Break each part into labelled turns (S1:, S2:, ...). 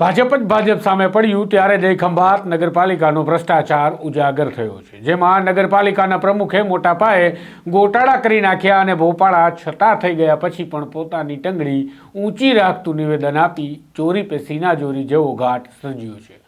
S1: ભાજપ જ ભાજપ સામે પડ્યું ત્યારે જય ખંભાત નગરપાલિકાનો ભ્રષ્ટાચાર ઉજાગર થયો છે, જેમાં નગરપાલિકાના પ્રમુખે મોટા પાયે ગોટાળા કરી નાખ્યા અને ભોપાળા છતાં થઈ ગયા પછી પણ પોતાની ટંગડી ઊંચી રાખતું નિવેદન આપી ચોરી પે સીના ચોરી જેવો ઘાટ સર્જ્યો છે.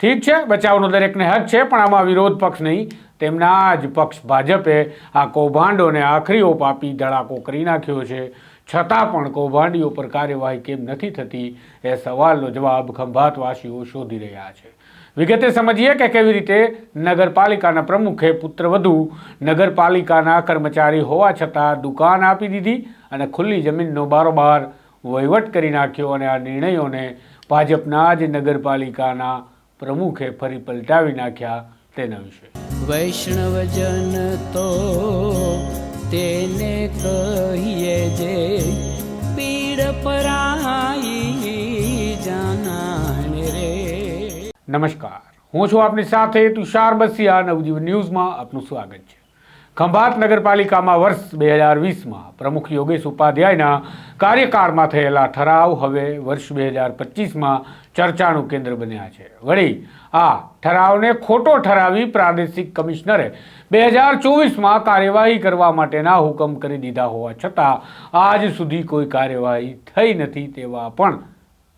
S1: ઠીક છે, બચાવનો દરેકને હક છે, પણ આમાં વિરોધ પક્ષ નહીં. તેમના જ પક્ષ ભાજપે આ કૌભાંડોને આખરી ઓપ આપી ધડાકો કરી નાખ્યો છે. છતાં પણ કૌભાંડીઓ પર કાર્યવાહી કેમ નથી થતી એ સવાલનો જવાબ ખંભાતવાસીઓ શોધી રહ્યા છે. વિગતે સમજીએ કે કેવી રીતે નગરપાલિકાના પ્રમુખે પુત્રવધુ નગરપાલિકાના કર્મચારી હોવા છતાં દુકાન આપી દીધી અને ખુલ્લી જમીનનો બારોબાર વહીવટ કરી નાખ્યો અને આ નિર્ણયોને ભાજપના જ નગરપાલિકાના પ્રમુખે ફરી પલટાવી નાખ્યા તેના વિશે.
S2: વૈષ્ણવજન તો તેને કહીએ જે પીડ પરાઈ જાનાને રે.
S1: નમસ્કાર. હું છું આપની સાથે તુષાર બસિયા નવજીવન ન્યૂઝમાં આપનું સ્વાગત છે. ખંભાત નગરપાલિકામાં વર્ષ બે હજાર વીસમાં પ્રમુખ યોગેશ ઉપાધ્યાયના કાર્યકાળમાં થયેલા ઠરાવ હવે વર્ષ બે હજાર પચીસમાં ચર્ચાનું કેન્દ્ર બન્યા છે. વળી, આ ઠરાવને ખોટો ઠરાવી પ્રાદેશિક કમિશનરે બે હજાર ચોવીસમાં કાર્યવાહી કરવા માટેના હુકમ કરી દીધા હોવા છતાં, આજ સુધી કોઈ કાર્યવાહી થઈ નથી તેવા પણ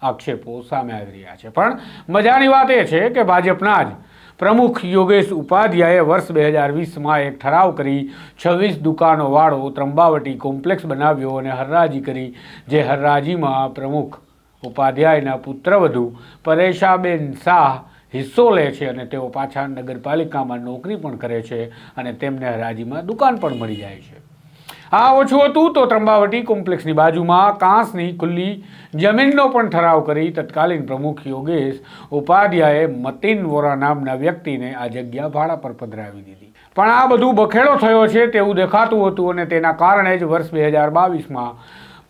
S1: આક્ષેપો સામે આવી રહ્યા છે. પણ મજાની વાત એ છે કે ભાજપના જ પ્રમુખ યોગેશ ઉપાધ્યાયે વર્ષ બે હજાર વીસમાં એક ઠરાવ કરી છવ્વીસ દુકાનોવાળો ત્રંબાવટી કોમ્પ્લેક્સ બનાવ્યો અને હરરાજી કરી, જે હરરાજીમાં પ્રમુખ ઉપાધ્યાયના પુત્રવધુ પરેશાબેન શાહ હિસ્સો લે છે અને તેઓ પાછા નગરપાલિકામાં નોકરી પણ કરે છે અને તેમને હરાજીમાં દુકાન પણ મળી જાય છે. આ ઓછું હતું તો ત્રંબાવટી કોમ્પ્લેક્સની બાજુમાં કાંસની ખુલ્લી જમીનનો પણ ઠરાવ કરી તત્કાલીન પ્રમુખ યોગેશ ઉપાધ્યાયે મતીન વોરા નામના વ્યક્તિને આ જગ્યા ભાડા પર પધરાવી દીધી. પણ આ બધું બખેડો થયો છે તેવું દેખાતું હતું અને તેના કારણે જ વર્ષ બે હજાર બાવીસમાં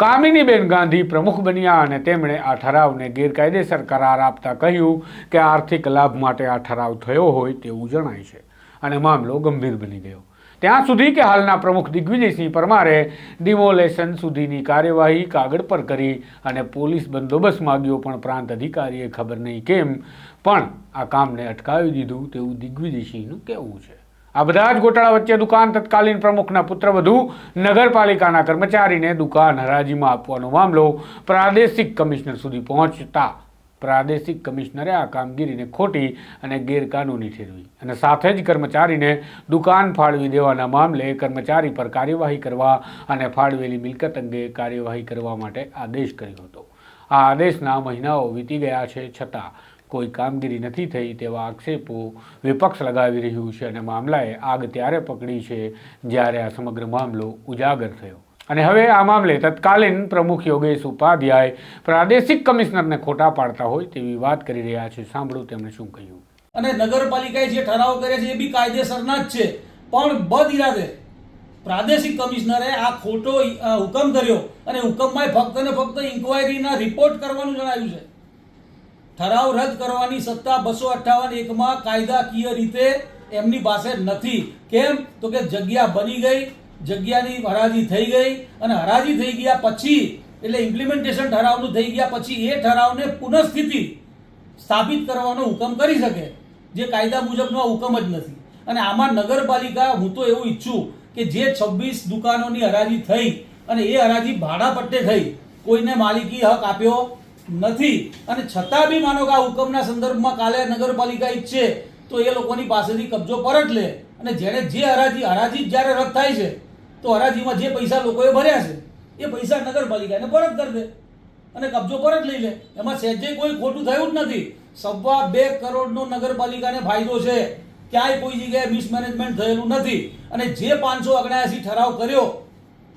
S1: કામિનીબેન ગાંધી પ્રમુખ બન્યા અને તેમણે આ ઠરાવને ગેરકાયદેસર કરાર આપતા કહ્યું કે આર્થિક લાભ માટે આ ઠરાવ થયો હોય તેવું જણાય છે અને મામલો ગંભીર બની ગયો. ત્યાં સુધી કે હાલના પ્રમુખ દિગ્વિજયસિંહ પરમારે ડિમોલેશન સુધીની કાર્યવાહી કાગળ પર કરી અને પોલીસ બંદોબસ્ત માગ્યો પણ પ્રાંત અધિકારીએ ખબર નહીં કેમ. પણ આ કામને અટકાવી દીધું તેવું દિગ્વિજયસિંહનું કહેવું છે. આ બધા જ ગોટાળા વચ્ચે દુકાન તત્કાલીન પ્રમુખના પુત્રવધુ નગરપાલિકાના કર્મચારીને દુકાન હરાજીમાં આપવાનો મામલો પ્રાદેશિક કમિશનર સુધી પહોંચતા. પ્રાદેશિક કમિશનરે આ કામગીરીને ખોટી અને ગેરકાનૂની ઠેરવી અને સાથે જ કર્મચારીને દુકાન ફાળવી દેવાના મામલે કર્મચારી પર કાર્યવાહી કરવા અને ફાળવેલી મિલકત અંગે કાર્યવાહી કરવા માટે આદેશ કર્યો હતો. આ આદેશના મહિનાઓ વીતી ગયા છે છતાં કોઈ કામગીરી નથી થઈ તેવા આક્ષેપો વિપક્ષ લગાવી રહ્યું છે અને મામલાએ આગ ત્યારે પકડી છે જ્યારે આ સમગ્ર મામલો ઉજાગર થયો. અને હવે આ મામલે તત્કાલીન પ્રમુખ યોગેશ ઉપાધ્યાય પ્રાદેશિક કમિશનરને ખોટા પાડતા હોય તેવી વાત કરી રહ્યા છે. સાંભળો તેમણે શું કહ્યું.
S3: અને નગરપાલિકાએ જે ઠરાવ કર્યા છે એ બી કાયદેસરના જ છે. પણ બદ ઇરાદે પ્રાદેશિક કમિશનરે આ ખોટો હુકમ કર્યો અને હુકમમાં ફક્ત ને ફક્ત ઇન્કવાયરીના રિપોર્ટ કરવાનું જણાવ્યું છે. ઠરાવ રદ કરવાની સત્તા બસો અઠ્ઠાવન એકમાં કાયદાકીય રીતે એમની પાસે નથી. કેમ? તો કે જગ્યા બની ગઈ, જગ્યાની હરાજી થઈ ગઈ અને હરાજી થઈ ગયા પછી, એટલે ઇમ્પ્લિમેન્ટેશન ઠરાવનું થઈ ગયા પછી એ ઠરાવને પુનઃસ્થિતિ સ્થાપિત કરવાનો હુકમ કરી શકે, જે કાયદા મુજબનો આ હુકમ જ નથી. અને આમાં નગરપાલિકા, હું તો એવું ઈચ્છું કે જે છવ્વીસ દુકાનોની હરાજી થઈ અને એ હરાજી ભાડા પટ્ટે થઈ, કોઈને માલિકી હક આપ્યો નથી. અને છતાં બી માનો કે આ હુકમના સંદર્ભમાં કાલે નગરપાલિકા ઈચ્છે તો એ લોકોની પાસેથી કબજો પરત લે. અને જેણે જે હરાજી હરાજી જ્યારે રદ થાય છે, તો હરાજીમાં જે પૈસા લોકોએ ભર્યા છે, એ પૈસા નગરપાલિકાને પરત કરી દે. અને કબજો પરત લઈ લે. એમાં સહેજે કોઈ ખોટું થયું જ નથી. સવા બે કરોડનો નગરપાલિકાને ફાયદો છે. ક્યાંય કોઈ જગ્યાએ મિસમેનેજમેન્ટ થયેલું નથી. અને જે પાંચસો ઓગણ્યાસી ઠરાવ કર્યો,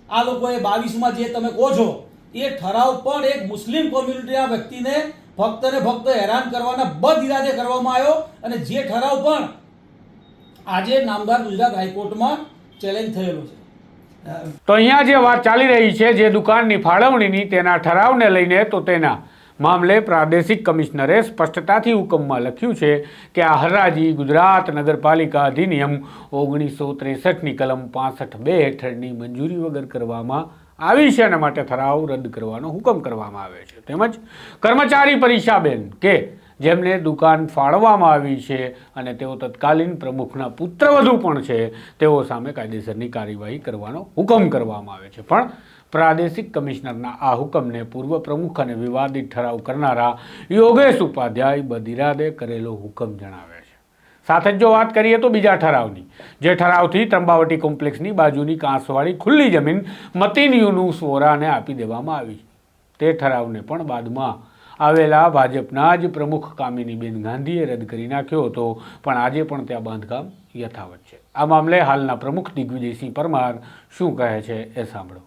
S3: આ લોકોએ બાવીસમાં જે તમે કહો છો એ ઠરાવ પણ એક મુસ્લિમ કોમ્યુનિટીના વ્યક્તિને ફક્ત ને ફક્ત હેરાન કરવાના બદ ઇરાદે કરવામાં આવ્યો અને જે ઠરાવ પણ આજે નામદાર ગુજરાત હાઈકોર્ટમાં ચેલેન્જ થયેલો છે.
S1: તો અહીંયા જે વાત ચાલી રહી છે, જે દુકાનની ફાળવણીની, તેના ઠરાવને લઈને તો તેના મામલે પ્રાદેશિક કમિશનરે સ્પષ્ટતાથી હુકમમાં લખ્યું છે કે આ હરાજી ગુજરાત નગરપાલિકા અધિનિયમ ઓગણીસો ત્રેસઠની કલમ પાસઠ બે હેઠળની મંજૂરી વગર કરવામાં આ એના માટે ઠરાવ રદ કરવાનો હુકમ કરવામાં આવે છે. તેમજ કર્મચારી પરીક્ષાબેન કે જેમને દુકાન ફાળવવામાં આવી છે અને તેઓ તત્કાલીન પ્રમુખના પુત્રવધુ પણ છે, તેઓ સામે કાયદેસરની કાર્યવાહી કરવાનો હુકમ કરવામાં આવે છે. પણ પ્રાદેશિક કમિશનરના આ હુકમને પૂર્વ પ્રમુખ અને વિવાદિત ઠરાવ કરનારા યોગેશ ઉપાધ્યાય બદિરાદે કરેલો હુકમ જણાવે છે. સાથે જ જો વાત કરીએ તો બીજા ઠરાવની. જે ઠરાવથી ત્રંબાવટી કોમ્પ્લેક્સની બાજુની કાંસવાળી ખુલ્લી જમીન મતીન યુનુસ આપી દેવામાં આવી. તે ઠરાવને પણ બાદમાં આવેલા ભાજપના જ પ્રમુખ કામિનીબેન ગાંધીએ રદ કરી નાખ્યો હતો. પણ આજે પણ ત્યાં બાંધકામ યથાવત છે. આ મામલે હાલના પ્રમુખ દિગ્વિજયસિંહ પરમાર શું કહે છે એ સાંભળો.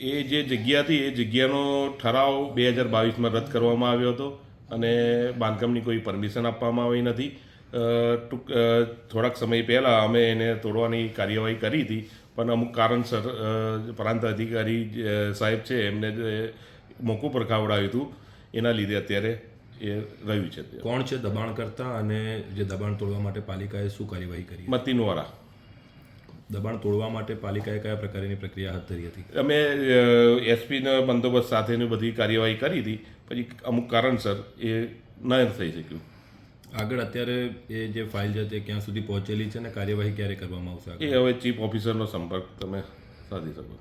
S4: એ જે જગ્યા હતી, એ જગ્યાનો ઠરાવ બે હજાર બાવીસમાં રદ કરવામાં આવ્યો હતો. અને બાંધકામની કોઈ પરમિશન આપવામાં આવી નથી. ટૂંક થોડાક સમય પહેલાં અમે એને તોડવાની કાર્યવાહી કરી હતી પણ અમુક કારણસર પ્રાંત અધિકારી સાહેબ છે એમને જે મોકૂફ રખાવડાવ્યું હતું એના લીધે અત્યારે એ રહ્યું છે.
S5: કોણ છે દબાણ કરતા અને જે દબાણ તોડવા માટે પાલિકાએ શું કાર્યવાહી કરી
S4: મતિનવારા.
S5: દબાણ તોડવા માટે પાલિકાએ કયા પ્રકારની પ્રક્રિયા હાથ ધરી હતી?
S4: અમે એસપીના બંદોબસ્ત સાથેની બધી કાર્યવાહી કરી હતી પછી અમુક કારણસર એ ન થઈ શક્યું.
S5: આગળ અત્યારે એ જે ફાઇલ છે તે ક્યાં સુધી પહોંચેલી છે અને કાર્યવાહી ક્યારે કરવામાં આવશે?
S4: એ હવે ચીફ ઓફિસરનો સંપર્ક તમે સાધી શકો.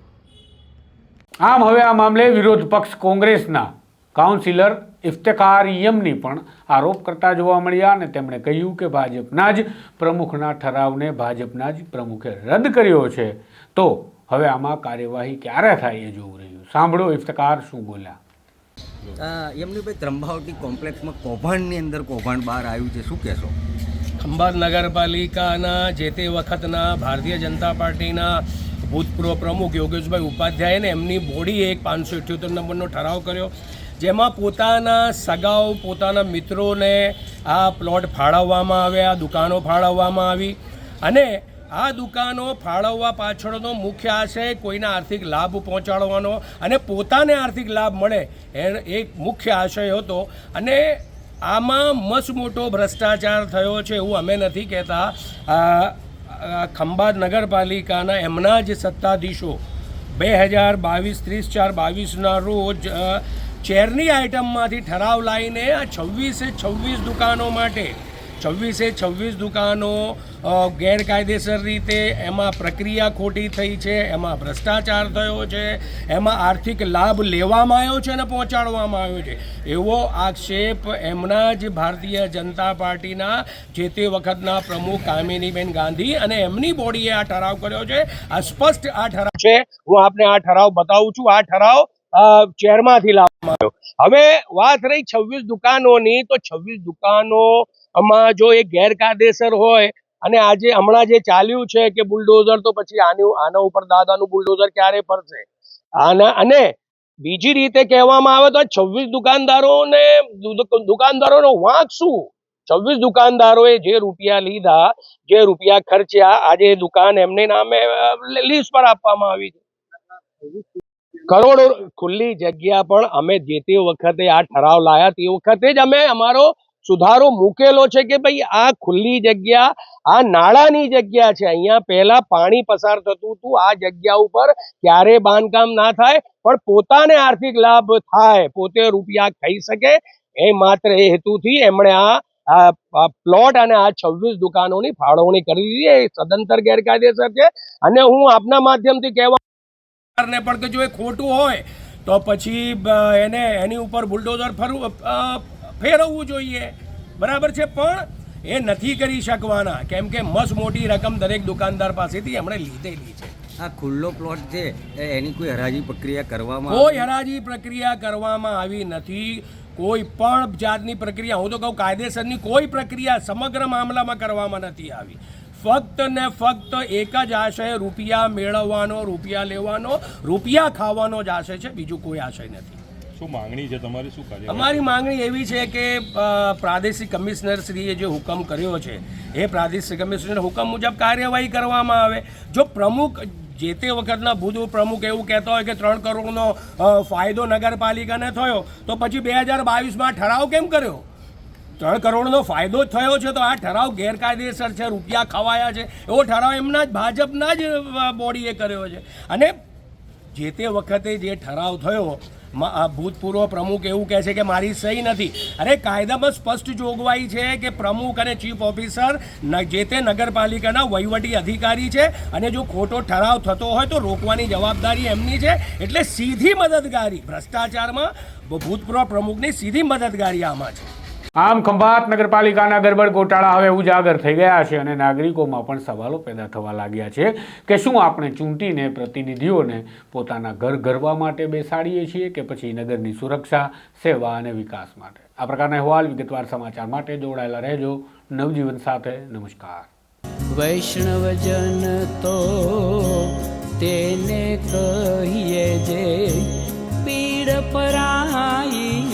S1: આમ હવે આ મામલે વિરોધ પક્ષ કોંગ્રેસના કાઉન્સિલર ઇફ્તખાર યમની પણ આરોપ કરતા જોવા મળ્યા અને તેમણે કહ્યું કે ભાજપના જ પ્રમુખના ઠરાવને ભાજપના જ પ્રમુખે રદ કર્યો છે. તો હવે આમાં કાર્યવાહી ક્યારે થાય એ જોવું રહ્યું? સાંભળો ઇફ્તખાર શું બોલ્યા.
S6: એમની ભાઈ, ત્રંબાવટી કોમ્પ્લેક્સમાં કૌભાંડની અંદર કૌભાંડ બહાર આવ્યું છે. શું કહેશો?
S7: ખંભાત નગરપાલિકાના જે તે વખતના ભારતીય જનતા પાર્ટીના ભૂતપૂર્વ પ્રમુખ યોગેશભાઈ ઉપાધ્યાયને એમની બોડીએ એક પાંચસો ઇઠ્યોતેર નંબરનો ઠરાવ કર્યો, જેમાં પોતાના સગાઓ, પોતાના મિત્રોને આ પ્લોટ ફાળવવામાં આવ્યા, દુકાનો ફાળવવામાં આવી અને આ દુકાનો ફાળવવા પાછળનો મુખ્ય આશય કોઈના આર્થિક લાભ પહોંચાડવાનો અને પોતાને આર્થિક લાભ મળે એ એક મુખ્ય આશય હતો. અને આમાં મસ્ત મોટો ભ્રષ્ટાચાર થયો છે એવું અમે નથી કહેતા. ખંભાત નગરપાલિકાના એમના જ સત્તાધીશો બે હજાર બાવીસ, ત્રીસ, ચાર, બાવીસના રોજ ચેરની આઇટમમાંથી ઠરાવ લાવીને આ છવ્વીસે છવ્વીસ દુકાનો માટે છવ્વીસે છવ્વીસ દુકાનો ગેરકાયદેસર રીતે એમાં પ્રક્રિયા ખોટી થઈ છે, એમાં ભ્રષ્ટાચાર થયો છે, એમાં આર્થિક લાભ લેવામાં આવ્યો છે અને પહોંચાડવામાં આવ્યો છે. એવો આક્ષેપ એમના જ ભારતીય જનતા પાર્ટીના જે તે વખતના પ્રમુખ કામિનીબેન ગાંધી અને એમની બોડીએ આ ઠરાવ કર્યો છે. આ સ્પષ્ટ આ ઠરાવ છે. હું આપને આ ઠરાવ બતાવું છું. આ ઠરાવ ચેરમાંથી લાવવામાં આવ્યો. હવે વાત રહી છવ્વીસ દુકાનોની, તો છવ્વીસ દુકાનોમાં જો એ ગેરકાયદેસર હોય, અને આજે હમણાં જે ચાલ્યું છે કે બુલડોઝર, તો પછી આનું આના ઉપર દાદાનું બુલડોઝર ક્યારે ફરશે? આના, અને બીજી રીતે કહેવામાં આવે તો છવ્વીસ દુકાનદારોને દુકાનદારોનો વાંક શું? છવ્વીસ દુકાનદારોએ જે રૂપિયા લીધા, જે રૂપિયા ખર્ચ્યા, આજે દુકાન એમને નામે લીઝ પર આપવામાં આવી છે. કરોડો ખુલ્લી જગ્યા પણ અમે જે તે વખતે આ ઠરાવ લાયા, તે વખતે જ અમે અમારો સુધારો મૂકેલો છે કે ભાઈ આ ખુલ્લી જગ્યા, આ નાળાની જગ્યા છે. અહીંયા પહેલા પાણી પસાર થતું હતું, આ જગ્યા ઉપર ક્યારે બાંધકામ ના થાય, પણ પોતાને આર્થિક લાભ થાય, પોતે રૂપિયા ખાઈ શકે. એ માત્ર એ હેતુથી એમણે આ પ્લોટ અને આ છવ્વીસ દુકાનોની ફાળવણી કરી દીધી. એ સદંતર ગેરકાયદેસર છે. અને હું આપના માધ્યમથી કહેવા પણ કે જો એ ખોટું હોય, તો પછી એને, એની ઉપર બુલડોઝર ફરવું ફેરવવું જોઈએ. બરાબર છે? પણ એ નથી કરી શકવાના. કેમ કે મસ્ત મોટી રકમ દરેક દુકાનદાર પાસેથી એમણે લીધેલી છે.
S6: આ ખુલ્લો પ્લોટ છે એ એની કોઈ હરાજી પ્રક્રિયા કરવામાં
S7: કોઈ હરાજી પ્રક્રિયા કરવામાં આવી નથી. કોઈ પણ જાતની પ્રક્રિયા હું તો કહું કાયદેસરની કોઈ પ્રક્રિયા સમગ્ર મામલામાં કરવામાં નથી આવી. ફક્ત ને ફક્ત એક જ આશય રૂપિયા મેળવવાનો રૂપિયા લેવાનો રૂપિયા ખાવાનો જ આશય છે. બીજું કોઈ આશય નથી.
S5: શું માંગણી છે તમારી? શું કાર્ય
S7: અમારી માંગણી એવી છે કે પ્રાદેશિક પ્રાદેશિક કમિશનરશ્રીએ જે હુકમ કર્યો છે, એ પ્રાદેશિક કમિશનર હુકમ મુજબ કાર્યવાહી કરવામાં આવે. જો પ્રમુખ, જે તે વખતના ભૂતપૂર્વ પ્રમુખ એવું કહેતો હોય કે ત્રણ કરોડનો ફાયદો નગરપાલિકાને થયો, તો પછી બે હજાર બાવીસમાં ઠરાવ કેમ કર્યો? ત્રણ કરોડનો ફાયદો થયો છે, તો આ ઠરાવ ગેરકાયદેસર છે, રૂપિયા ખવાયા છે, એવો ઠરાવ એમના જ, ભાજપના જ બોડીએ કર્યો છે. અને જે તે વખતે જે ઠરાવ થયો આ ભૂતપૂર્વ પ્રમુખ એવું કહે છે કે મારી સહી નથી. અરે, કાયદામાં સ્પષ્ટ જોગવાઈ છે કે પ્રમુખ અને ચીફ ઓફિસર જે તે નગરપાલિકાના વહીવટી અધિકારી છે અને જો ખોટો ઠરાવ થતો હોય તો રોકવાની જવાબદારી એમની છે. એટલે સીધી મદદગારી. ભ્રષ્ટાચારમાં ભૂતપૂર્વ પ્રમુખની સીધી મદદગારી આમાં છે.
S1: આમ ખંભાત નગરપાલિકાના ગરબડ ગોટાળા હવે ઉજાગર થઈ ગયા છે અને નાગરિકોમાં પણ સવાલો પેદા થવા લાગ્યા છે કે શું આપણે ચૂંટીને પ્રતિનિધિઓને પોતાના ઘર ગરવા માટે બેસાડીએ છીએ કે પછી નગરની સુરક્ષા, સેવા અને વિકાસ માટે? આ પ્રકારના અહેવાલ વિગતવાર સમાચાર માટે જોડાયેલા રહેજો. નવજીવન સાથે નમસ્કાર.
S2: વૈષ્ણવજન તો તેને કહીએ જે પીડ પરાઈ